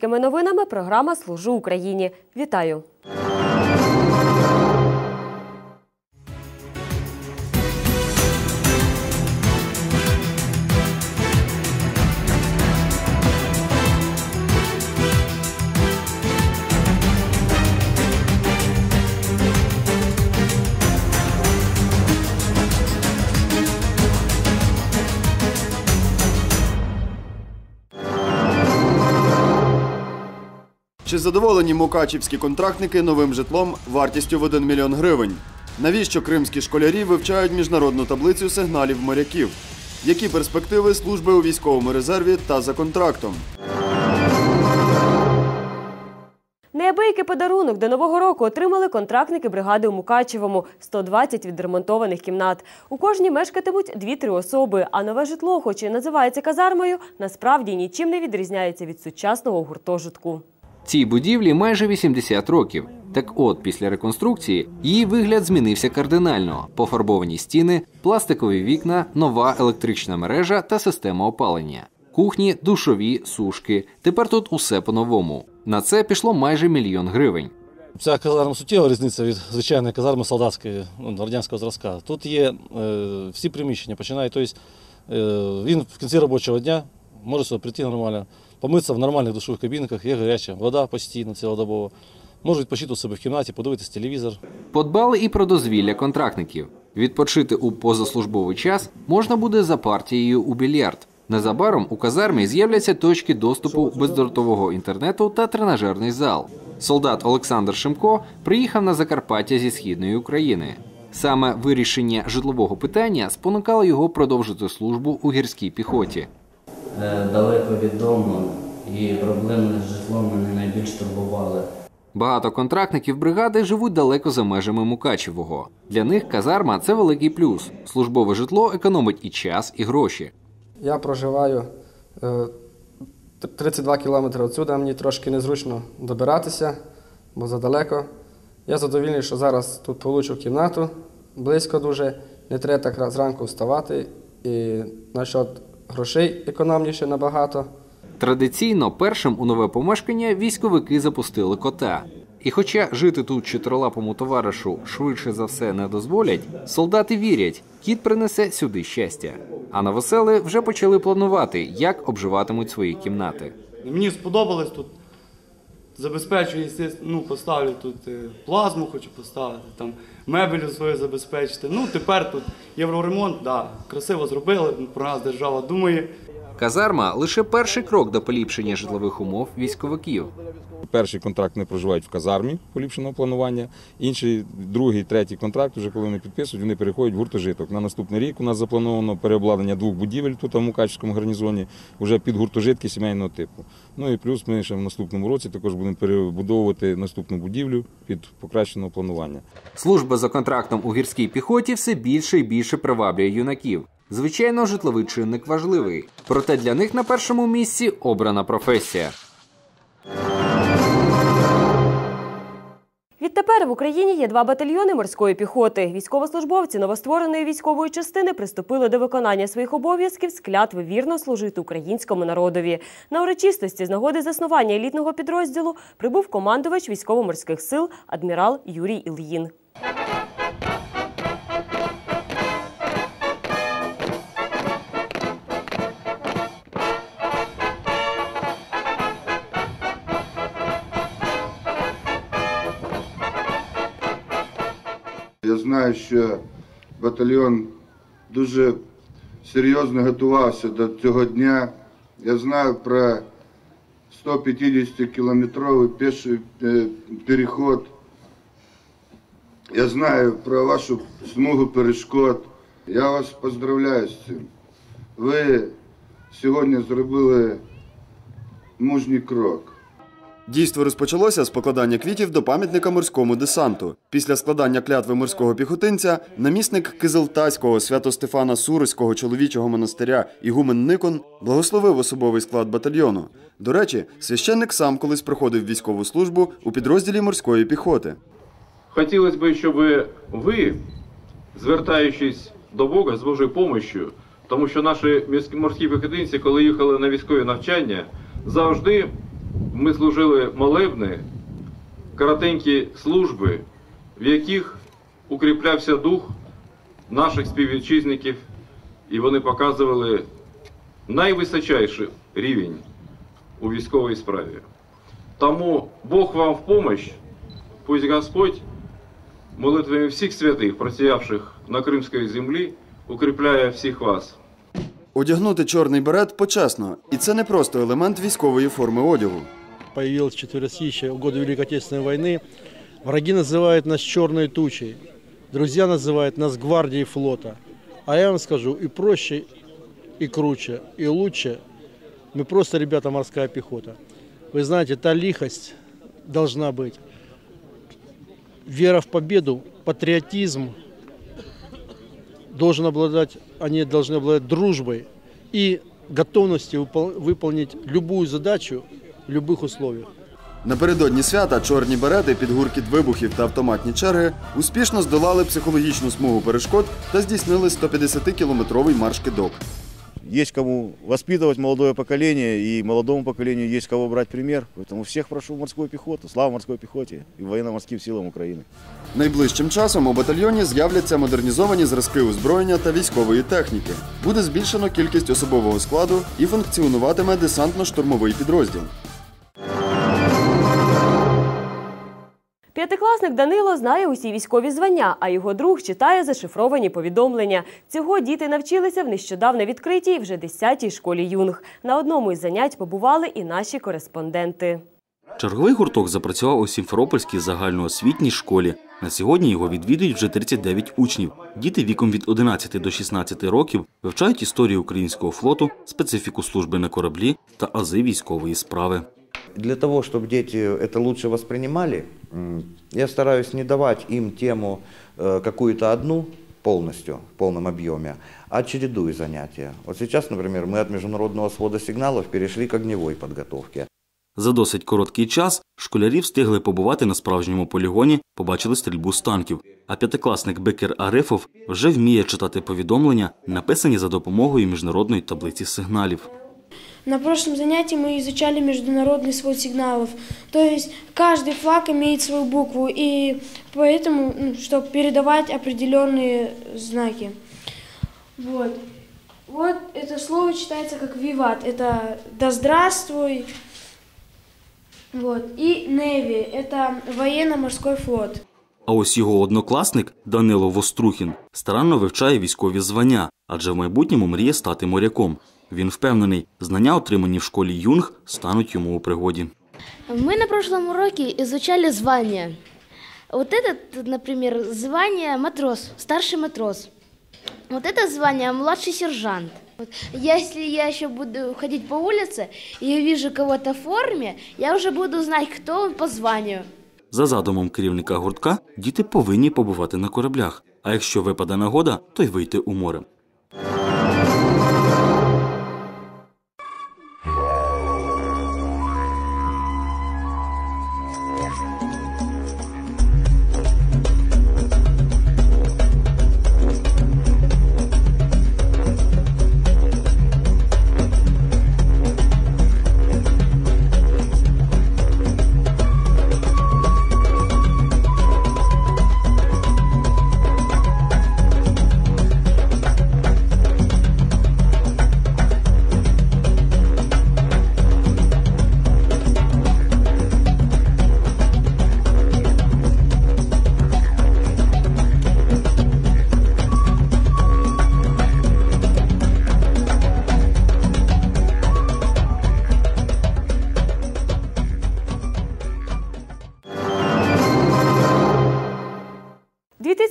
З армійськими новинами програма Служу Україні. Вітаю! Чи задоволені мукачівські контрактники новим житлом вартістю в 1 мільйон гривень? Навіщо кримські школярі вивчають міжнародну таблицю сигналів моряків? Які перспективи служби у військовому резерві та за контрактом? Неабиякий подарунок до нового року отримали контрактники бригади у Мукачевому – 120 відремонтованих кімнат. У кожній мешкатимуть 2-3 особи, а нове житло, хоч і називається казармою, насправді нічим не відрізняється від сучасного гуртожитку. Цій будівлі майже 80 років. Так от, після реконструкції її вигляд змінився кардинально: пофарбовані стіни, пластикові вікна, нова електрична мережа та система опалення. Кухні, душові, сушки. Тепер тут усе по-новому. На це пішло майже мільйон гривень. Ця казарма суттєва різниця від звичайної казарми солдатської ну, радянського зразка. Тут є е, всі приміщення, починає, тобто, е, він в кінці робочого дня може сюди прийти нормально, помитися в нормальних душових кабінках, є гаряча вода постійно, цілодобово. Може відпочити у себе в кімнаті, подивитись телевізор. Подбали і про дозвілля контрактників. Відпочити у позаслужбовий час можна буде за партією у більярд. Незабаром у казармі з'являться точки доступу бездротового інтернету та тренажерний зал. Солдат Олександр Шимко приїхав на Закарпаття зі східної України. Саме вирішення житлового питання спонукало його продовжити службу у гірській піхоті. Е, далеко від дому і проблеми з житлом мене найбільш турбували. Багато контрактників бригади живуть далеко за межами Мукачевого. Для них казарма це великий плюс. Службове житло економить і час, і гроші. Я проживаю е, 32 кілометри відсюди, мені трошки незручно добиратися, бо задалеко. Я задовільний, що зараз тут получу кімнату, близько дуже, не треба так зранку вставати. І насчет грошей економніше набагато. Традиційно першим у нове помешкання військовики запустили кота. І хоча жити тут чотирилапому товаришу швидше за все не дозволять, солдати вірять, кіт принесе сюди щастя. А новосели вже почали планувати, як обживатимуть свої кімнати. Мені сподобалось тут. Забезпечую, ну, поставлю тут е, плазму, хочу поставити, там мебелю свою забезпечити. Ну, тепер тут євроремонт, да, красиво зробили, про нас держава думає. Казарма лише перший крок до поліпшення житлових умов військовиків. Перший контракт не проживають в казармі поліпшеного планування. Інший, другий, третій контракт, вже коли вони підписують, вони переходять в гуртожиток. На наступний рік у нас заплановано переобладнання двох будівель тут в Мукачівському гарнізоні, вже під гуртожитки сімейного типу. Ну і плюс ми ще в наступному році також будемо перебудовувати наступну будівлю під покращеного планування. Служба за контрактом у гірській піхоті все більше і більше приваблює юнаків. Звичайно, житловий чинник важливий, проте для них на першому місці обрана професія. Відтепер в Україні є два батальйони морської піхоти. Військовослужбовці новоствореної військової частини приступили до виконання своїх обов'язків з вірно служити українському народові. На урочистості з нагоди заснування елітного підрозділу прибув командувач військово-морських сил адмірал Юрій Ільїн. Знаю, що батальйон дуже серйозно готувався до цього дня. Я знаю про 150-кілометровий піший е, переход. Я знаю про вашу смугу перешкод. Я вас поздравляю з цим. Ви сьогодні зробили мужній крок. Дійство розпочалося з покладання квітів до пам'ятника морському десанту. Після складання клятви морського піхотинця намісник Кизилтаського Свято-Стефана Суроського чоловічого монастиря Ігумен Никон благословив особовий склад батальйону. До речі, священник сам колись проходив військову службу у підрозділі морської піхоти. Хотілося б, щоб ви, звертаючись до Бога з Божою помощью, тому що наші морські піхотинці, коли їхали на військові навчання, завжди ми служили молебни, коротенькі служби, в яких укріплявся дух наших співвітчизників, і вони показували найвисочайший рівень у військовій справі. Тому Бог вам в помощь, пусть Господь молитвами всіх святих, просіявших на Кримській землі, укріпляє всіх вас. Одягнути чорний берет почесно, і це не просто елемент військової форми одягу. появилось четверостища в годы Великой Отечественной войны. Враги называют нас черной тучей, друзья называют нас гвардией флота. А я вам скажу, и проще, и круче, и лучше. Мы просто, ребята, морская пехота. Вы знаете, та лихость должна быть. Вера в победу, патриотизм должен обладать, они должны обладать дружбой и готовностью выпол- выполнить любую задачу в любых условиях. Напередодні свята чорні берети під гуркіт вибухів та автоматні черги успішно здолали психологічну смугу перешкод та здійснили 150-кілометровий марш кидок. Есть кому воспитывать молодое поколение, и молодому поколению есть кого брать пример. Поэтому всех прошу в морскую пехоту. Слава морской пехоте и военно-морским силам Украины. Найближчим часом у батальйоні з'являться модернізовані зразки озброєння та військової техніки. Буде збільшено кількість особового складу і функціонуватиме десантно-штурмовий підрозділ. П'ятикласник Данило знає усі військові звання, а його друг читає зашифровані повідомлення. Цього діти навчилися в нещодавно відкритій вже 10-й школі юнг. На одному із занять побували і наші кореспонденти. Черговий гурток запрацював у Сімферопольській загальноосвітній школі. На сьогодні його відвідують вже 39 учнів. Діти віком від 11 до 16 років вивчають історію українського флоту, специфіку служби на кораблі та ази військової справи. Для того, чтобы дети это лучше воспринимали, м, я стараюсь не давать им тему э, какую-то одну полностью, в полном объеме, а чередую занятия. Вот сейчас, например, мы от международного свода сигналов перешли к огневой подготовке. За досить короткий час школярі встигли побувати на справжньому полігоні, побачили стрільбу з танків. А п'ятикласник Бекер Арифов вже вміє читати повідомлення, написані за допомогою міжнародної таблиці сигналів. На прошлом занятии мы изучали международный свод сигналов. То есть каждый флаг имеет свою букву, и поэтому, ну, чтобы передавать определенные знаки. Вот. Вот это слово читается как «виват». Это «да здравствуй». Вот. И «неви» – это военно-морской флот. А ось його однокласник Данило Вострухін старанно вивчає військові звання, адже в майбутньому мріє стати моряком. Він впевнений, знання, отримані в школі Юнг, стануть йому у пригоді. Мы на прошлом уроке изучали звания. Вот это, например, звание матрос, старший матрос. Вот это звание младший сержант. Вот Если я еще буду ходить по улице и вижу кого-то в форме, я уже буду знать, кто он по званию. За задумом керівника гуртка, діти повинні побувати на кораблях. А якщо випаде нагода, то й вийти у море. –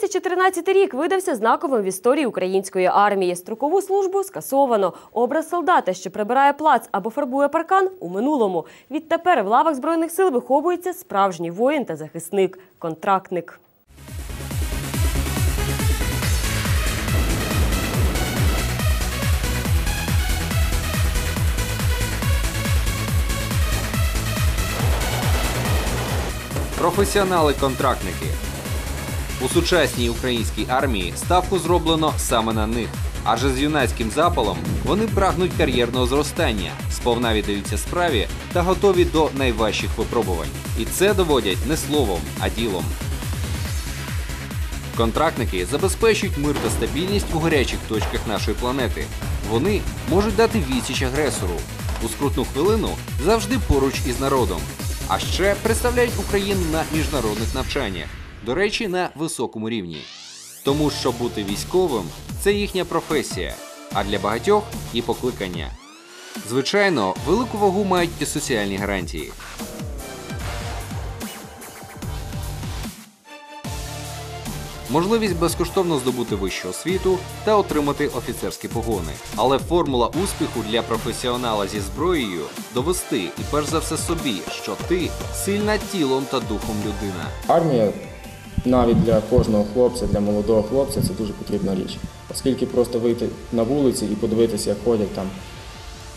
2013 рік видався знаковим в історії української армії. Строкову службу скасовано. Образ солдата, що прибирає плац або фарбує паркан – у минулому. Відтепер в лавах Збройних сил виховується справжній воїн та захисник – контрактник. Професіонали-контрактники. У сучасній українській армії ставку зроблено саме на них. Адже з юнацьким запалом вони прагнуть кар'єрного зростання, сповна віддаються справі та готові до найважчих випробувань. І це доводять не словом, а ділом. Контрактники забезпечують мир та стабільність у гарячих точках нашої планети. Вони можуть дати відсіч агресору. У скрутну хвилину завжди поруч із народом. А ще представляють Україну на міжнародних навчаннях. До речі, на високому рівні. Тому що бути військовим це їхня професія, а для багатьох і покликання. Звичайно, велику вагу мають і соціальні гарантії. можливість безкоштовно здобути вищу освіту та отримати офіцерські погони. Але формула успіху для професіонала зі зброєю довести і перш за все собі, що ти сильна тілом та духом людина. Армія навіть для кожного хлопця, для молодого хлопця це дуже потрібна річ. Оскільки просто вийти на вулиці і подивитися, як ходять там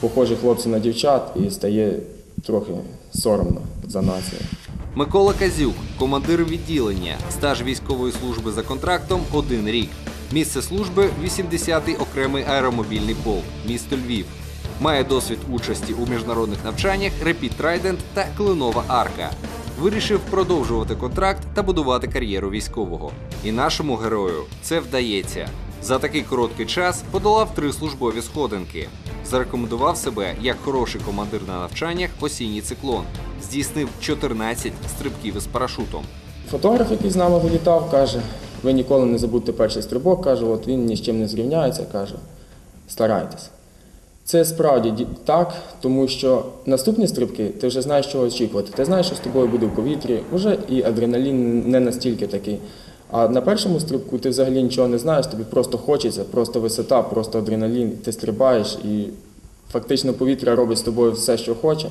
похожі хлопці на дівчат, і стає трохи соромно за націю. Микола Казюк, командир відділення, стаж військової служби за контрактом один рік. Місце служби 80-й окремий аеромобільний полк, місто Львів. Має досвід участі у міжнародних навчаннях Rapid Trident та Клинова Арка. Вирішив продовжувати контракт та будувати кар'єру військового. І нашому герою це вдається. За такий короткий час подолав три службові сходинки. Зарекомендував себе як хороший командир на навчаннях осінній циклон. Здійснив 14 стрибків із парашутом. Фотограф, який з нами вилітав, каже: ви ніколи не забудьте перший стрибок, каже, от він ні з чим не зрівняється, каже, старайтесь. Це справді так, тому що наступні стрибки ти вже знаєш, чого очікувати. Ти знаєш, що з тобою буде в повітрі, вже і адреналін не настільки такий. А на першому стрибку ти взагалі нічого не знаєш, тобі просто хочеться, просто висота, просто адреналін, ти стрибаєш і фактично повітря робить з тобою все, що хоче.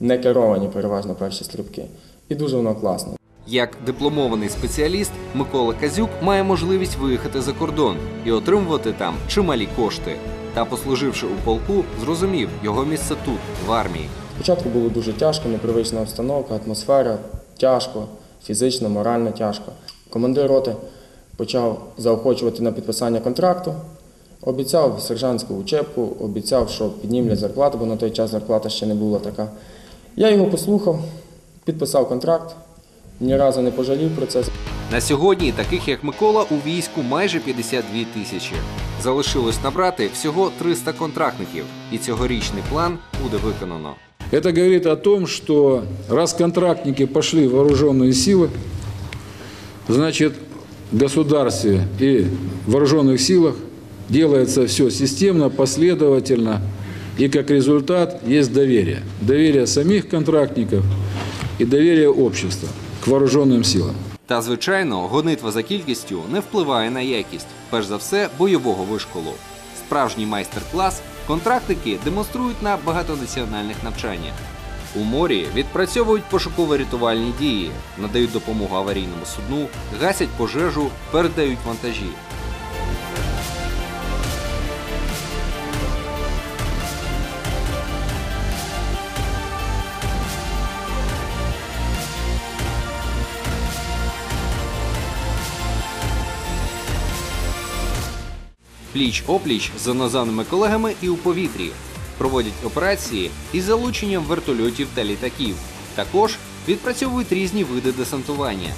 Не керовані переважно перші стрибки. І дуже воно класно. Як дипломований спеціаліст, Микола Казюк має можливість виїхати за кордон і отримувати там чималі кошти. Та, послуживши у полку, зрозумів його місце тут, в армії. Спочатку було дуже тяжко, непривична обстановка, атмосфера, тяжко, фізично, морально тяжко. Командир роти почав заохочувати на підписання контракту, обіцяв сержантську учебку, обіцяв, що піднімлять зарплату, бо на той час зарплата ще не була така. Я його послухав, підписав контракт, ні разу не пожалів про це. На сьогодні таких як Микола у війську майже 52 тисячі. Залишилось набрати всього 300 контрактників, і цьогорічний план буде виконано. Это говорит о том, что раз контрактники пошли в вооруженные силы, значит, в государстве и в вооруженных силах делается все системно, последовательно, и как результат есть доверие. Доверие самих контрактников и доверие общества к вооруженным силам. Та, звичайно, гонитва за кількістю не впливає на якість, перш за все, бойового вишколу. Справжній майстер-клас контрактики демонструють на багатонаціональних навчаннях. У морі відпрацьовують пошуково-рятувальні дії, надають допомогу аварійному судну, гасять пожежу, передають вантажі. Пліч-опліч з іноземними колегами і у повітрі. Проводять операції із залученням вертольотів та літаків. Також відпрацьовують різні види десантування.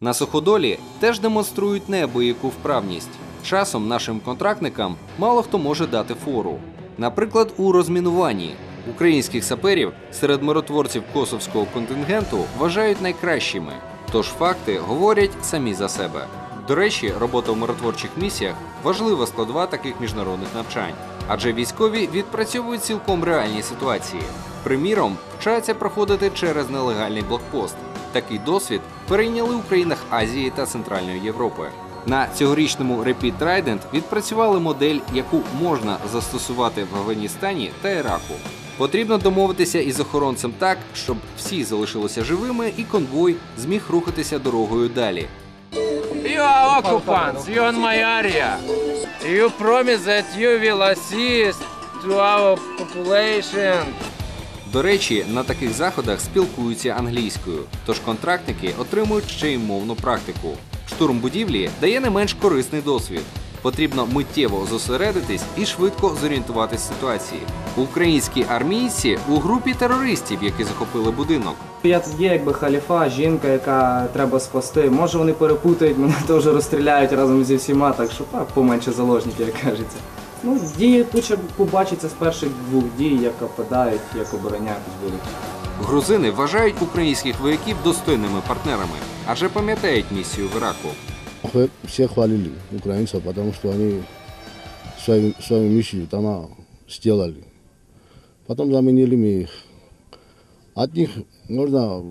На суходолі теж демонструють неабияку вправність. Часом нашим контрактникам мало хто може дати фору. Наприклад, у розмінуванні українських саперів серед миротворців косовського контингенту вважають найкращими. Тож факти говорять самі за себе. До речі, робота в миротворчих місіях важлива складова таких міжнародних навчань, адже військові відпрацьовують цілком реальні ситуації. Приміром, вчаться проходити через нелегальний блокпост. Такий досвід перейняли у країнах Азії та Центральної Європи. На цьогорічному Rapid Trident відпрацювали модель, яку можна застосувати в Афганістані та Іраку. Потрібно домовитися із охоронцем так, щоб всі залишилися живими і конвой зміг рухатися дорогою далі. You are occupants. My area. You promise that you will assist to our population. До речі, на таких заходах спілкуються англійською, тож контрактники отримують ще й мовну практику. Штурм будівлі дає не менш корисний досвід. Потрібно миттєво зосередитись і швидко зорієнтуватись ситуації. Українські армійці у групі терористів, які захопили будинок. Я тут є якби халіфа, жінка, яка треба спасти. Може вони перепутають, мене теж розстріляють разом зі всіма, так що так, поменше заложників, як кажеться. Ну, дії тут побачиться з перших двох дій, як нападають, як оборонятись будуть. Грузини вважають українських вояків достойними партнерами, адже пам'ятають місію в Іраку Мы все хвалили украинцев, потому что они свою, свою миссию там а, сделали. Потом заменили мы их. От них можно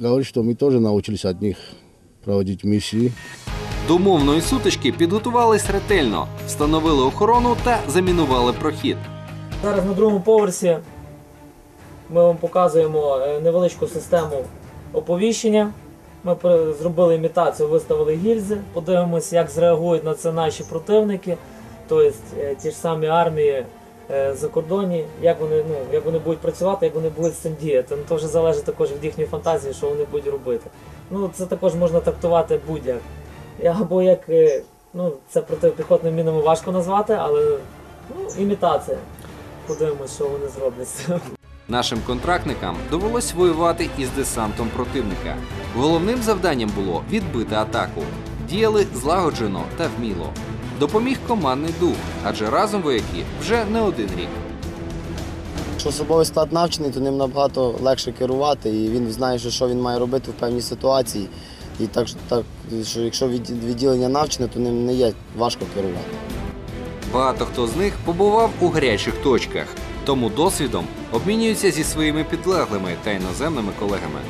говорить, что мы тоже научились от них проводить миссии. До мовної сутички підготувались ретельно, встановили охорону та замінували прохід. Зараз на другому поверсі ми вам показуємо е, невеличку систему оповіщення. Ми зробили імітацію, виставили гільзи, подивимося, як зреагують на це наші противники, тобто е, ті ж самі армії е, закордонні, як вони, ну, як вони будуть працювати, як вони будуть з цим діяти. Ну, то вже залежить також від їхньої фантазії, що вони будуть робити. Ну, це також можна трактувати будь-як. Або як е, ну, це протипіхотними мінами важко назвати, але ну, імітація. Подивимось, що вони зроблять. Нашим контрактникам довелось воювати із десантом противника. Головним завданням було відбити атаку. Діяли злагоджено та вміло. Допоміг командний дух, адже разом вояки вже не один рік. Якщо особовий склад навчений, то ним набагато легше керувати, і він знає, що, він має робити в певній ситуації. І так, так що якщо відділення навчене, то ним не є важко керувати. Багато хто з них побував у гарячих точках, тому досвідом обмінюються зі своїми підлеглими та іноземними колегами.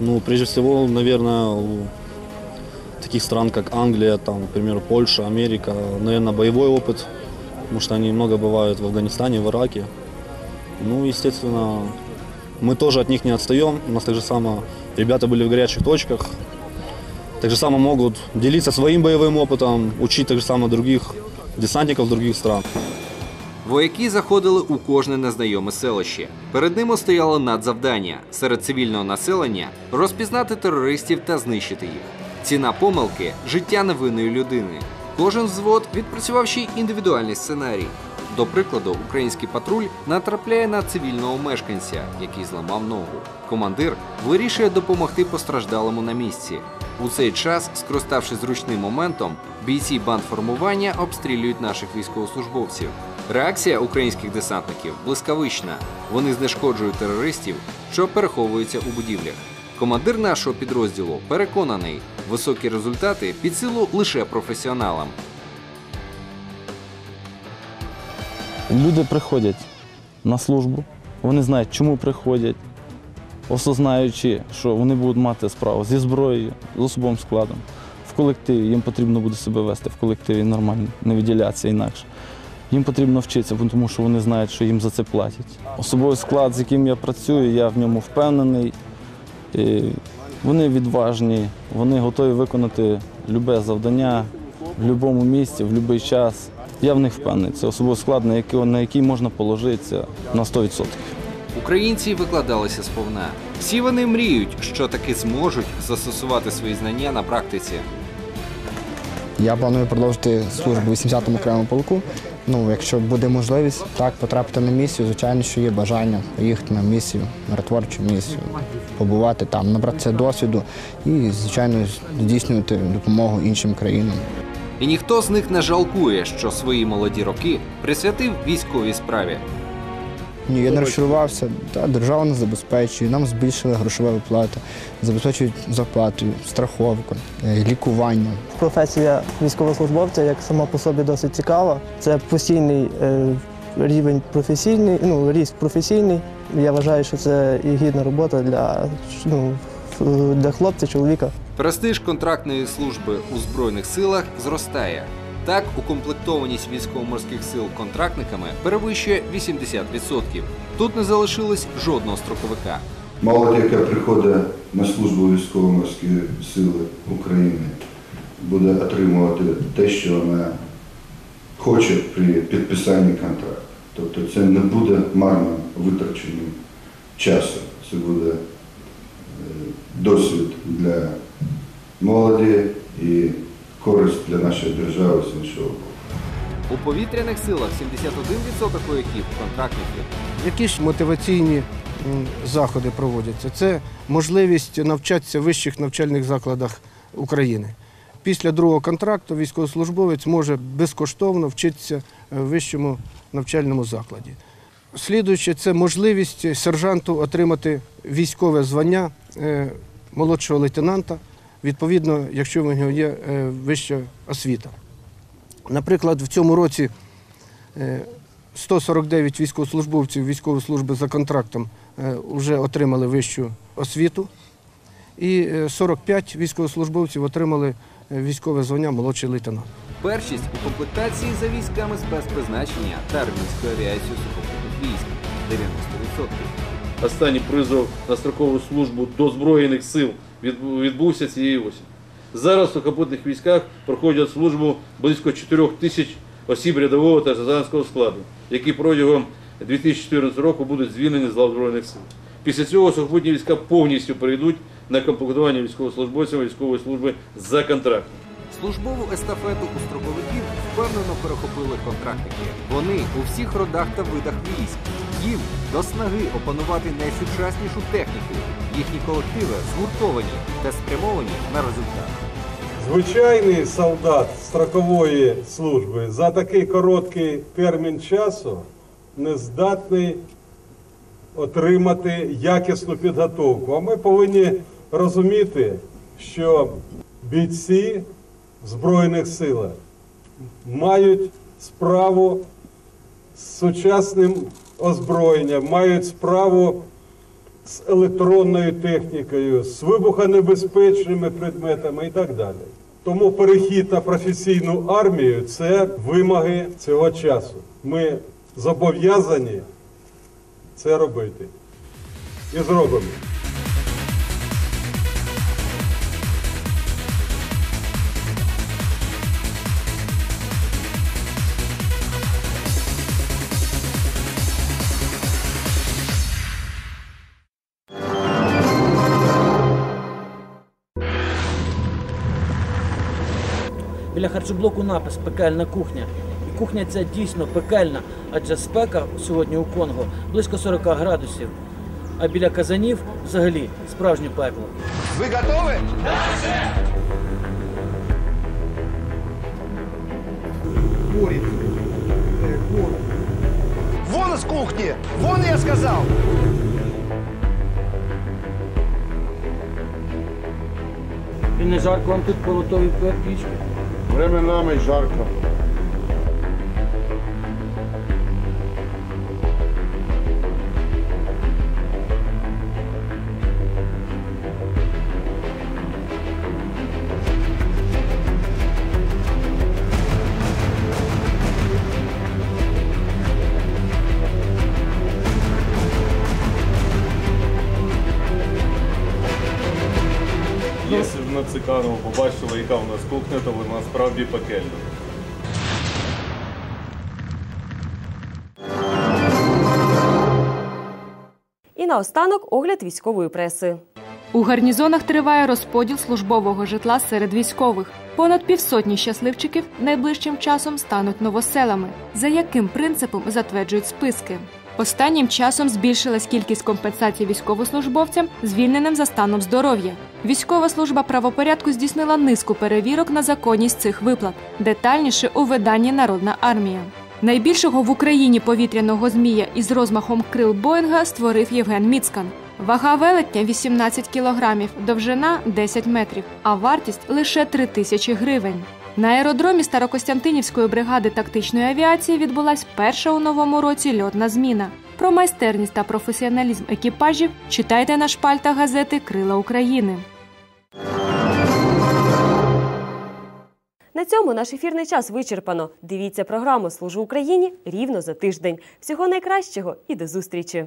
Ну, прежде всего, наверное, у таких стран, как Англия, там, например, Польша, Америка, наверное, боевой опыт, потому что они много бывают в Афганистане, в Ираке. Ну, естественно, мы тоже от них не отстаем. У нас так же само ребята были в горячих точках. так же само могут делиться своим боевым опытом, учить так же само других десантников других стран. Вояки заходили у кожне незнайоме селище. Перед ними стояло надзавдання серед цивільного населення розпізнати терористів та знищити їх. Ціна помилки життя невинної людини. Кожен взвод відпрацював ще й індивідуальний сценарій. До прикладу, український патруль натрапляє на цивільного мешканця, який зламав ногу. Командир вирішує допомогти постраждалому на місці. У цей час, скориставшись зручним моментом, бійці бандформування обстрілюють наших військовослужбовців. Реакція українських десантників блискавична. Вони знешкоджують терористів, що переховуються у будівлях. Командир нашого підрозділу переконаний, високі результати під силу лише професіоналам. Люди приходять на службу, вони знають, чому приходять, осознаючи, що вони будуть мати справу зі зброєю, з особовим складом. В колективі їм потрібно буде себе вести в колективі нормально, не виділятися інакше. Їм потрібно вчитися, тому що вони знають, що їм за це платять. Особовий склад, з яким я працюю, я в ньому впевнений. І вони відважні, вони готові виконати любе завдання в будь-якому місці, в будь-який час. Я в них впевнений. Це особовий склад, на який, на який можна положитися на 100%. Українці викладалися сповна. Всі вони мріють, що таки зможуть застосувати свої знання на практиці. Я планую продовжити службу в 80-му окремому полку. Ну, якщо буде можливість так потрапити на місію, звичайно, що є бажання поїхати на місію, миротворчу місію, побувати там, набратися досвіду і, звичайно, здійснювати допомогу іншим країнам. І ніхто з них не жалкує, що свої молоді роки присвятив військовій справі. Ні, я не розчарувався. Та, держава нас забезпечує, нам збільшили грошові виплати, забезпечують зарплату, страховку, е, лікування. Професія військовослужбовця як сама по собі досить цікава. Це постійний е, рівень професійний, ну, ріст професійний. Я вважаю, що це і гідна робота для, ну, для хлопця, чоловіка. Престиж контрактної служби у Збройних силах зростає. Так, укомплектованість військово-морських сил контрактниками перевищує 80%. Тут не залишилось жодного строковика. Молодь, яка приходить на службу військово-морські сили України, буде отримувати те, що вона хоче при підписанні контракту. Тобто це не буде марно витраченим часом. Це буде е, досвід для молоді і користь для нашої держави з іншого боку. У повітряних силах 71% вояків контрактників. Які ж мотиваційні заходи проводяться? Це можливість навчатися в вищих навчальних закладах України. Після другого контракту військовослужбовець може безкоштовно вчитися в вищому навчальному закладі. Слідуюче це можливість сержанту отримати військове звання е, молодшого лейтенанта, відповідно, якщо в нього є е, вища освіта. Наприклад, в цьому році е, 149 військовослужбовців військової служби за контрактом вже отримали вищу освіту, і е, 45 військовослужбовців отримали е, військове звання молодший лейтенант. Першість у комплектації за військами спецпризначення та армійською авіацією сухопутних військ 90%. Останній призов на строкову службу до Збройних сил відбувся цієї осені. Зараз в сухопутних військах проходять службу близько 4 тисяч осіб рядового та сержантського складу, які протягом 2014 року будуть звільнені з лав Збройних сил. Після цього сухопутні війська повністю перейдуть на комплектування військовослужбовців військової служби за контрактом. Службову естафету у строковиків впевнено перехопили контрактники. Вони у всіх родах та видах військ. Їм до снаги опанувати найсучаснішу техніку. Їхні колективи згуртовані та спрямовані на результат. Звичайний солдат строкової служби за такий короткий термін часу не здатний отримати якісну підготовку. А ми повинні розуміти, що бійці в Збройних силах мають справу з сучасним озброєнням, мають справу з електронною технікою, з вибухонебезпечними предметами і так далі. Тому перехід на професійну армію це вимоги цього часу. Ми зобов'язані це робити. І зробимо. Харчоблоку напис пекельна кухня. І кухня ця дійсно пекельна, адже спека сьогодні у Конго близько 40 градусів. А біля казанів взагалі справжнє пекло. Вы готовы? Курит. Вон из кухни! Вон, я сказал! І не жарко вам тут полотові пічки. Временами жарко. Якщо б на Циканову побачили, яка у нас кухня, то вона справді пекельна. І наостанок огляд військової преси. У гарнізонах триває розподіл службового житла серед військових. Понад півсотні щасливчиків найближчим часом стануть новоселами. За яким принципом затверджують списки? Останнім часом збільшилась кількість компенсацій військовослужбовцям, звільненим за станом здоров'я. Військова служба правопорядку здійснила низку перевірок на законність цих виплат. Детальніше у виданні Народна армія. Найбільшого в Україні повітряного змія із розмахом крил Боїнга створив Євген Міцкан. Вага велетня 18 кілограмів, довжина 10 метрів, а вартість лише 3 тисячі гривень. На аеродромі Старокостянтинівської бригади тактичної авіації відбулась перша у новому році льотна зміна. Про майстерність та професіоналізм екіпажів читайте на шпальтах газети Крила України. На цьому наш ефірний час вичерпано. Дивіться програму Служу Україні рівно за тиждень. Всього найкращого і до зустрічі!